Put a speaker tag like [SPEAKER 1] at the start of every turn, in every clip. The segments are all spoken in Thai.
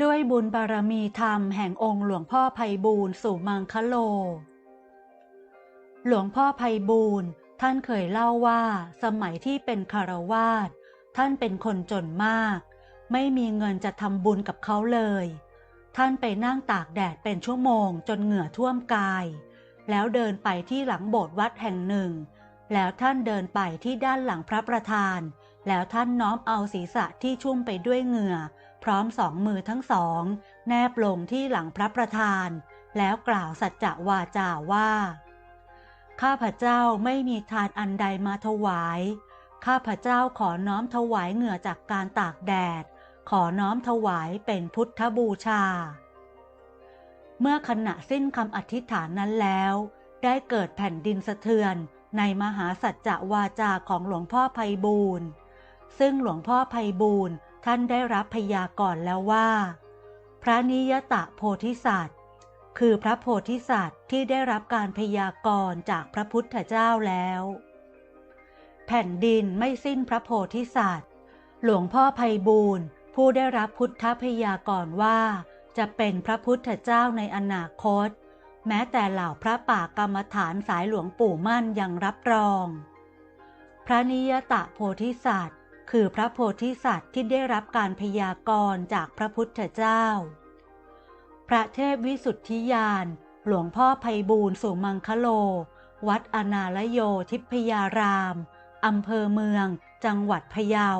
[SPEAKER 1] ด้วยบุญบารมีธรรมแห่งองค์หลวงพ่อไพบูลย์สุมังคโล หลวงพ่อไพบูลย์ท่านเคยเล่าว่าสมัยที่เป็นคารวาสท่านเป็นคนจนมาก ไม่มีเงินจะทำบุญกับเขาเลย ท่านไปนั่งตากแดดเป็นชั่วโมงจนเหงื่อท่วมกาย แล้วเดินไปที่หลังโบสถ์วัดแห่งหนึ่ง แล้วท่านเดินไปที่ด้านหลังพระประธาน แล้วท่านน้อมเอาศีรษะที่ชุ่มไปด้วยเหงื่อ พร้อมสองมือทั้งสอง แนบลงที่หลังพระประธาน แล้วกล่าวสัจจะวาจาว่า ข้าพเจ้าไม่มีทานอันใดมาถวาย ข้าพเจ้าขอน้อมถวายเหงื่อจากการตากแดด ขอน้อมถวายเป็นพุทธบูชา เมื่อขณะสิ้นคำอธิษฐานนั้นแล้ว ได้เกิดแผ่นดินสะเทือนในมหาสัจจะวาจาของหลวงพ่อไพบูลย์ซึ่งหลวงพ่อไพบูลย์ ท่านได้รับพยากรณ์แล้วว่า พระนิยตะโพธิสัตว์ คือพระโพธิสัตว์ที่ได้รับการพยากรณ์จากพระพุทธเจ้าแล้ว แผ่นดินไม่สิ้นพระโพธิสัตว์ หลวงพ่อไพบูลย์ผู้ได้รับพุทธพยากรณ์ว่า จะเป็นพระพุทธเจ้าในอนาคต แม้แต่เหล่าพระป่ากรรมฐานสายหลวงปู่มั่นยังรับรอง พระนิยตะโพธิสัตว์ คือพระโพธิสัตว์ที่ได้รับการพยากรณ์จากพระพุทธเจ้า พระเทพวิสุทธิยาน หลวงพ่อไพบูลย์สุมังคโล วัดอนาลโยทิพยารามอำเภอเมือง จังหวัดพะเยา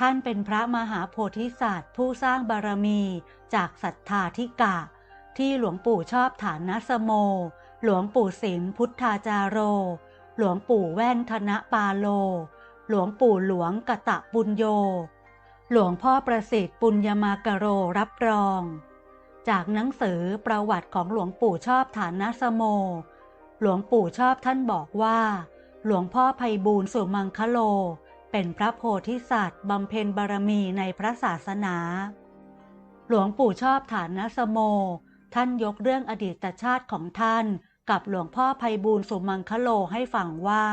[SPEAKER 1] ท่านเป็นพระมหาโพธิสัตว์ผู้สร้างบารมีจากศรัทธาธิกะ ที่หลวงปู่ชอบฐานนสโม หลวงปู่สิมพุทธาจาโร หลวงปู่แว่นธนปาโล หลวงปู่หลวงกะตะปุญโย หลวงพ่อประสิทธิ์ปุญญมากโรรับรอง จากหนังสือประวัติของหลวงปู่ชอบฐานนสโม หลวงปู่ชอบท่านบอกว่า หลวงพ่อไพบูลย์สุมังคโล เป็นพระโพธิสัตว์บำเพ็ญบารมีในพระศาสนา หลวงปู่ชอบฐานนสโม ท่านยกเรื่องอดีตชาติของท่านกับหลวงพ่อไพบูลย์สุมังคโลให้ฟังว่า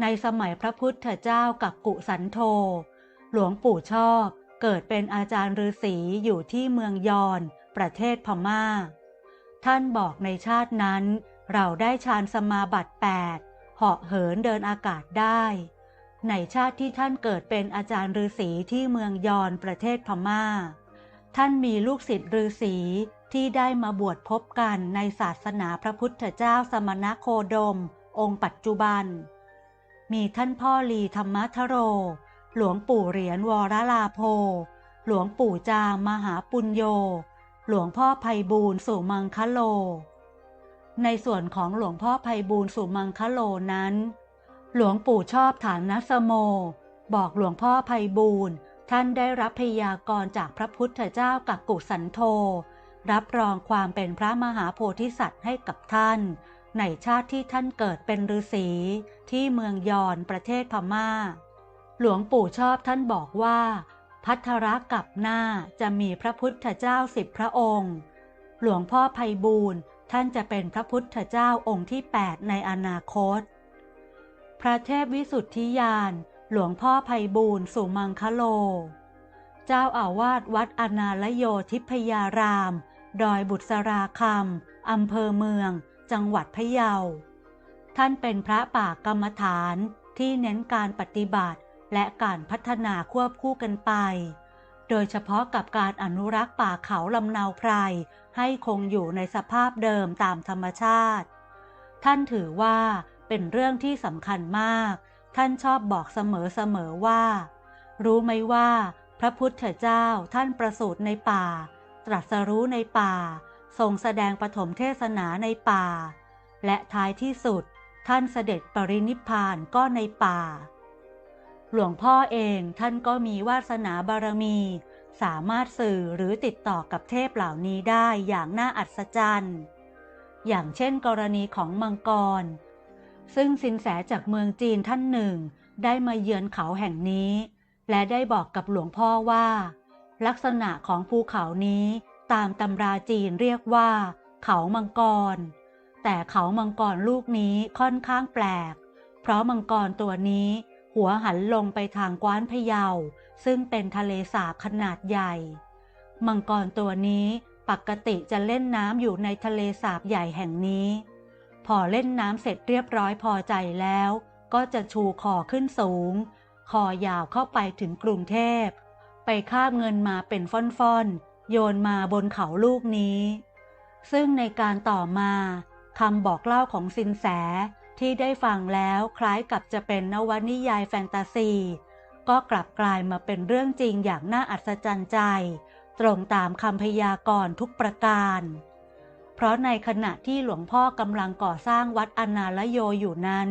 [SPEAKER 1] ในสมัยพระพุทธเจ้ากับกุสันโธ หลวงปู่ชอบเกิดเป็นอาจารย์ฤาษีอยู่ที่เมืองยอน ประเทศพม่า ท่านบอกในชาตินั้น เราได้ฌานสมาบัติแปดเหาะเหินเดินอากาศได้ ในชาติที่ท่านเกิดเป็นอาจารย์ฤาษีที่เมืองยอนประเทศพม่า ท่านมีลูกศิษย์ฤาษีที่ได้มาบวชพบกันในศาสนาพระพุทธเจ้าสมณโคดม องค์ปัจจุบัน มีท่านพ่อลีธรรมทโร หลวงปู่เหรียญวรลาโพ หลวงปู่จามมหาปุญโย หลวงพ่อไพบูลสุมังคโล ในส่วนของหลวงพ่อไพบูลสุมังคโลนั้น หลวงปู่ชอบฐานนสโม บอกหลวงพ่อไพบูลท่านได้รับพยากรณ์จากพระพุทธเจ้ากักกุสันโธรับรองความเป็นพระมหาโพธิสัตว์ให้กับท่าน ในชาติที่ท่านเกิดเป็นฤาษีที่เมืองยอนประเทศพม่า หลวงปู่ชอบท่านบอกว่า พัทรกับหน้าจะมีพระพุทธเจ้าสิบพระองค์ หลวงพ่อไพบูลย์ท่านจะเป็นพระพุทธเจ้าองค์ที่ 8 ในอนาคต พระเทพวิสุทธิยาน หลวงพ่อไพบูลย์สุมังคโล เจ้าอาวาสวัดอนาลโยทิพยาราม ดอยบุษราคำอำเภอเมือง จังหวัดพะเยา ท่านเป็นพระป่ากรรมฐานที่เน้นการปฏิบัติและการพัฒนาควบคู่กันไป โดยเฉพาะกับการอนุรักษ์ป่าเขาลำเนาไพรให้คงอยู่ในสภาพเดิมตามธรรมชาติ ท่านถือว่าเป็นเรื่องที่สำคัญมาก ท่านชอบบอกเสมอๆว่า รู้ไหมว่า พระพุทธเจ้าท่านประสูติในป่า ตรัสรู้ในป่า ทรงแสดงปฐมเทศนาในป่า และท้ายที่สุดท่านเสด็จปรินิพพานก็ในป่า หลวงพ่อเองท่านก็มีวาสนาบารมี สามารถสื่อหรือติดต่อกับเทพเหล่านี้ได้อย่างน่าอัศจรรย์ อย่างเช่นกรณีของมังกร ซึ่งสินแสจากเมืองจีนท่านหนึ่งได้มาเยือนเขาแห่งนี้ และได้บอกกับหลวงพ่อว่า ลักษณะของภูเขานี้ ตามตำราจีนเรียกว่า เขามังกร แต่เขามังกรลูกนี้ค่อนข้างแปลก เพราะมังกรตัวนี้หัวหันลงไปทางกว้านพะเยา ซึ่งเป็นทะเลสาบขนาดใหญ่ มังกรตัวนี้ปกติจะเล่นน้ำอยู่ในทะเลสาบใหญ่แห่งนี้ พอเล่นน้ำเสร็จเรียบร้อยพอใจแล้ว ก็จะชูคอขึ้นสูง คอยาวเข้าไปถึงกรุงเทพ ไปคาบเงินมาเป็นฟ่อนๆ โยนมาบนเขาลูกนี้ ซึ่งในการต่อมาคำบอกเล่าของสินแสที่ได้ฟังแล้วคล้ายกับจะเป็นนวนิยายแฟนตาซี ก็กลับกลายมาเป็นเรื่องจริงอย่างน่าอัศจรรย์ใจ ตรงตามคำพยากรณ์ทุกประการ เพราะในขณะที่หลวงพ่อกำลังก่อสร้างวัดอนาลโยอยู่นั้น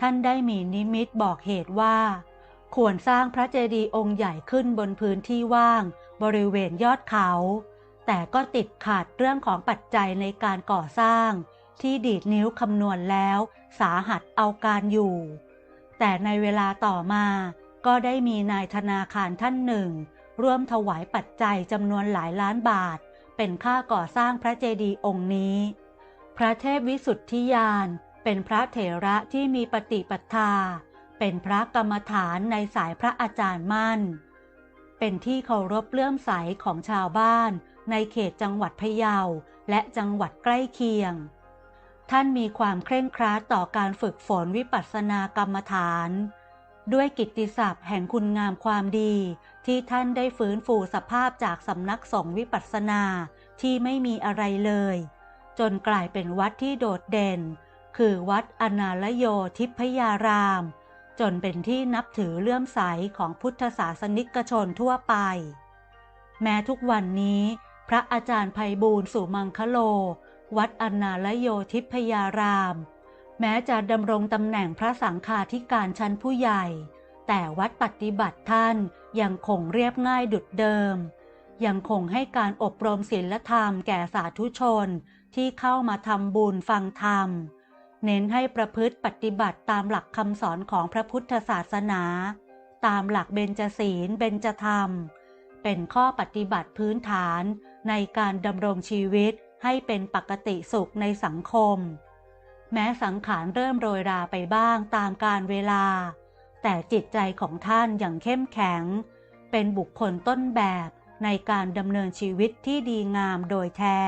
[SPEAKER 1] ท่านได้มีนิมิตบอกเหตุว่า ควรสร้างพระเจดีย์องค์ใหญ่ขึ้นบนพื้นที่ว่าง บริเวณยอดเขา แต่ก็ติดขาดเรื่องของปัจจัยในการก่อสร้าง ที่ดีดนิ้วคำนวณแล้วสาหัสเอาการอยู่ แต่ในเวลาต่อมาก็ได้มีนายธนาคารท่านหนึ่ง ร่วมถวายปัจจัยจำนวนหลายล้านบาท เป็นค่าก่อสร้างพระเจดีย์องค์นี้ พระเทพวิสุทธิยานเป็นพระเถระที่มีปฏิปทา เป็นพระกรรมฐานในสายพระอาจารย์มั่น เป็นที่เคารพเลื่อมใสของชาวบ้านในเขตจังหวัดพะเยา และจังหวัดใกล้เคียง ท่านมีความเคร่งครัดต่อการฝึกฝนวิปัสสนากรรมฐาน ด้วยกิตติศัพท์แห่งคุณงามความดี ที่ท่านได้ฟื้นฟูสภาพจากสำนักสงฆ์วิปัสสนาที่ไม่มีอะไรเลย จนกลายเป็นวัดที่โดดเด่น คือวัดอนาลโยทิพยาราม จนเป็นที่นับถือเลื่อมใสของพุทธศาสนิกชนทั่วไป แม้ทุกวันนี้พระอาจารย์ไพบูลย์สุมังคโล วัดอนาลโยทิพยาราม แม้จะดำรงตำแหน่งพระสังฆาธิการชั้นผู้ใหญ่ แต่วัดปฏิบัติท่านยังคงเรียบง่ายดุดเดิม ยังคงให้การอบรมศีลธรรมแก่สาธุชนที่เข้ามาทำบุญฟังธรรม เน้นให้ประพฤติปฏิบัติตามหลักคำสอนของพระพุทธศาสนา ตามหลักเบญจศีลเบญจธรรม เป็นข้อปฏิบัติพื้นฐานในการดำรงชีวิตให้เป็นปกติสุขในสังคม แม้สังขารเริ่มโรยราไปบ้างตามการเวลา แต่จิตใจของท่านอยังเข้มแข็ง เป็นบุคคลต้นแบบในการดำเนินชีวิตที่ดีงามโดยแท้